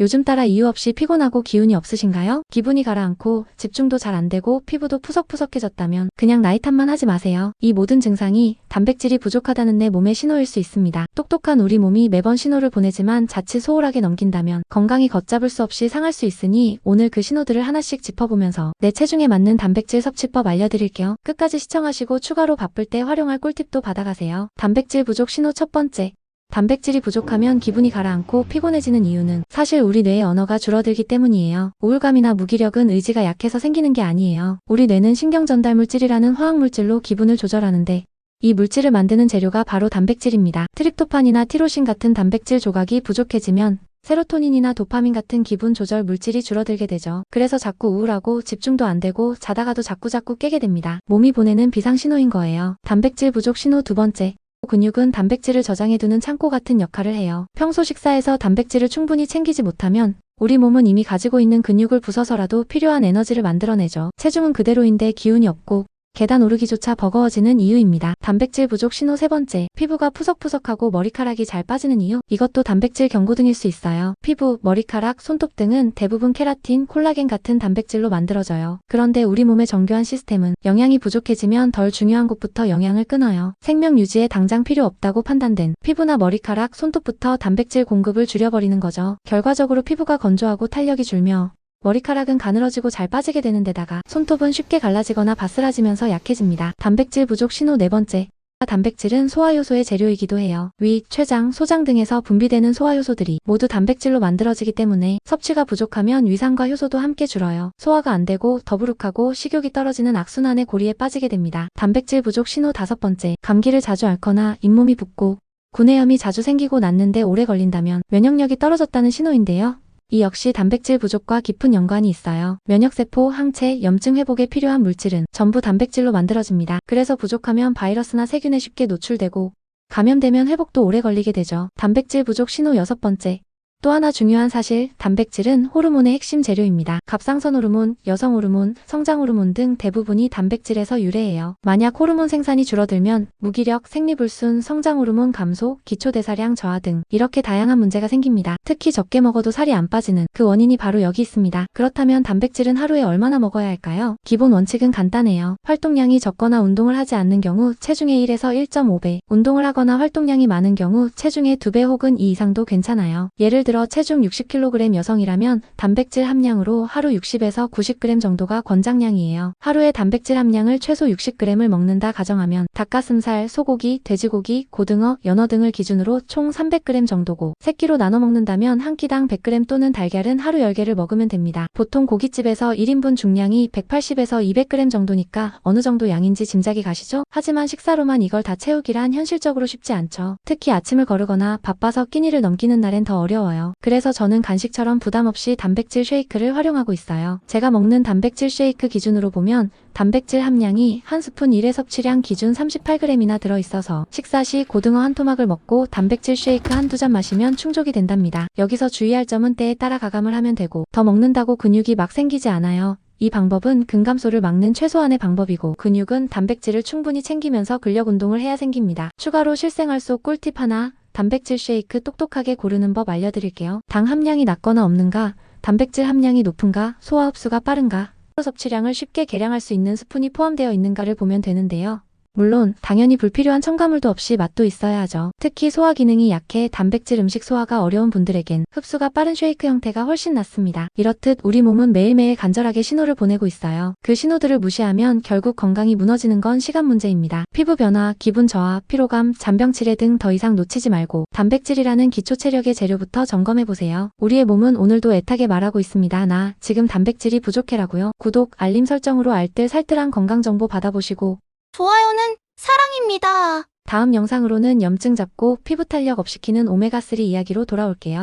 요즘 따라 이유 없이 피곤하고 기운이 없으신가요? 기분이 가라앉고 집중도 잘 안 되고 피부도 푸석푸석해졌다면 그냥 나이 탓만 하지 마세요. 이 모든 증상이 단백질이 부족하다는 내 몸의 신호일 수 있습니다. 똑똑한 우리 몸이 매번 신호를 보내지만 자칫 소홀하게 넘긴다면 건강이 걷잡을 수 없이 상할 수 있으니 오늘 그 신호들을 하나씩 짚어보면서 내 체중에 맞는 단백질 섭취법 알려드릴게요. 끝까지 시청하시고 추가로 바쁠 때 활용할 꿀팁도 받아가세요. 단백질 부족 신호 첫 번째. 단백질이 부족하면 기분이 가라앉고 피곤해지는 이유는 사실 우리 뇌의 언어가 줄어들기 때문이에요. 우울감이나 무기력은 의지가 약해서 생기는 게 아니에요. 우리 뇌는 신경 전달 물질이라는 화학 물질로 기분을 조절하는데 이 물질을 만드는 재료가 바로 단백질입니다. 트립토판이나 티로신 같은 단백질 조각이 부족해지면 세로토닌이나 도파민 같은 기분 조절 물질이 줄어들게 되죠. 그래서 자꾸 우울하고 집중도 안 되고 자다가도 자꾸자꾸 깨게 됩니다. 몸이 보내는 비상 신호인 거예요. 단백질 부족 신호 두 번째. 근육은 단백질을 저장해두는 창고 같은 역할을 해요. 평소 식사에서 단백질을 충분히 챙기지 못하면 우리 몸은 이미 가지고 있는 근육을 부숴서라도 필요한 에너지를 만들어내죠. 체중은 그대로인데 기운이 없고 계단 오르기조차 버거워지는 이유입니다. 단백질 부족 신호 세 번째, 피부가 푸석푸석하고 머리카락이 잘 빠지는 이유? 이것도 단백질 경고등일 수 있어요. 피부, 머리카락, 손톱 등은 대부분 케라틴, 콜라겐 같은 단백질로 만들어져요. 그런데 우리 몸의 정교한 시스템은 영양이 부족해지면 덜 중요한 곳부터 영양을 끊어요. 생명 유지에 당장 필요 없다고 판단된 피부나 머리카락, 손톱부터 단백질 공급을 줄여버리는 거죠. 결과적으로 피부가 건조하고 탄력이 줄며 머리카락은 가늘어지고 잘 빠지게 되는 데다가 손톱은 쉽게 갈라지거나 바스라지면서 약해집니다. 단백질 부족 신호 네 번째. 단백질은 소화효소의 재료이기도 해요. 위, 췌장, 소장 등에서 분비되는 소화효소들이 모두 단백질로 만들어지기 때문에 섭취가 부족하면 위산과 효소도 함께 줄어요. 소화가 안 되고 더부룩하고 식욕이 떨어지는 악순환의 고리에 빠지게 됩니다. 단백질 부족 신호 다섯 번째. 감기를 자주 앓거나 잇몸이 붓고 구내염이 자주 생기고 낫는데 오래 걸린다면 면역력이 떨어졌다는 신호인데요. 이 역시 단백질 부족과 깊은 연관이 있어요. 면역세포, 항체, 염증 회복에 필요한 물질은 전부 단백질로 만들어집니다. 그래서 부족하면 바이러스나 세균에 쉽게 노출되고 감염되면 회복도 오래 걸리게 되죠. 단백질 부족 신호 여섯 번째. 또 하나 중요한 사실, 단백질은 호르몬의 핵심 재료입니다. 갑상선 호르몬, 여성 호르몬, 성장 호르몬 등 대부분이 단백질에서 유래해요. 만약 호르몬 생산이 줄어들면 무기력, 생리불순, 성장 호르몬 감소, 기초 대사량 저하 등 이렇게 다양한 문제가 생깁니다. 특히 적게 먹어도 살이 안 빠지는 그 원인이 바로 여기 있습니다. 그렇다면 단백질은 하루에 얼마나 먹어야 할까요? 기본 원칙은 간단해요. 활동량이 적거나 운동을 하지 않는 경우 체중의 1에서 1.5배, 운동을 하거나 활동량이 많은 경우 체중의 2배 혹은 이 이상도 괜찮아요. 예를 들어 체중 60kg 여성이라면 단백질 함량으로 하루 60에서 90g 정도가 권장량이에요. 하루에 단백질 함량을 최소 60g을 먹는다 가정하면 닭가슴살, 소고기, 돼지고기, 고등어, 연어 등을 기준으로 총 300g 정도고 새끼로 나눠 먹는다면 한 끼당 100g 또는 달걀은 하루 10개를 먹으면 됩니다. 보통 고깃집에서 1인분 중량이 180에서 200g 정도니까 어느 정도 양인지 짐작이 가시죠? 하지만 식사로만 이걸 다 채우기란 현실적으로 쉽지 않죠. 특히 아침을 거르거나 바빠서 끼니를 넘기는 날엔 더 어려워요. 그래서 저는 간식처럼 부담 없이 단백질 쉐이크를 활용하고 있어요. 제가 먹는 단백질 쉐이크 기준으로 보면 단백질 함량이 한 스푼 1회 섭취량 기준 38g이나 들어있어서 식사 시 고등어 한 토막을 먹고 단백질 쉐이크 한두 잔 마시면 충족이 된답니다. 여기서 주의할 점은 때에 따라 가감을 하면 되고 더 먹는다고 근육이 막 생기지 않아요. 이 방법은 근감소를 막는 최소한의 방법이고 근육은 단백질을 충분히 챙기면서 근력 운동을 해야 생깁니다. 추가로 실생활 속 꿀팁 하나 단백질 쉐이크 똑똑하게 고르는 법 알려드릴게요. 당 함량이 낮거나 없는가, 단백질 함량이 높은가, 소화 흡수가 빠른가, 섭취량을 쉽게 계량할 수 있는 스푼이 포함되어 있는가를 보면 되는데요. 물론 당연히 불필요한 첨가물도 없이 맛도 있어야 하죠. 특히 소화 기능이 약해 단백질 음식 소화가 어려운 분들에겐 흡수가 빠른 쉐이크 형태가 훨씬 낫습니다. 이렇듯 우리 몸은 매일매일 간절하게 신호를 보내고 있어요. 그 신호들을 무시하면 결국 건강이 무너지는 건 시간 문제입니다. 피부 변화, 기분 저하, 피로감, 잔병 치레 등 더 이상 놓치지 말고 단백질이라는 기초 체력의 재료부터 점검해 보세요. 우리의 몸은 오늘도 애타게 말하고 있습니다. 나 지금 단백질이 부족해라고요. 구독, 알림 설정으로 알뜰살뜰한 건강 정보 받아보시고 좋아요는 사랑입니다. 다음 영상으로는 염증 잡고 피부 탄력 업 시키는 오메가3 이야기로 돌아올게요.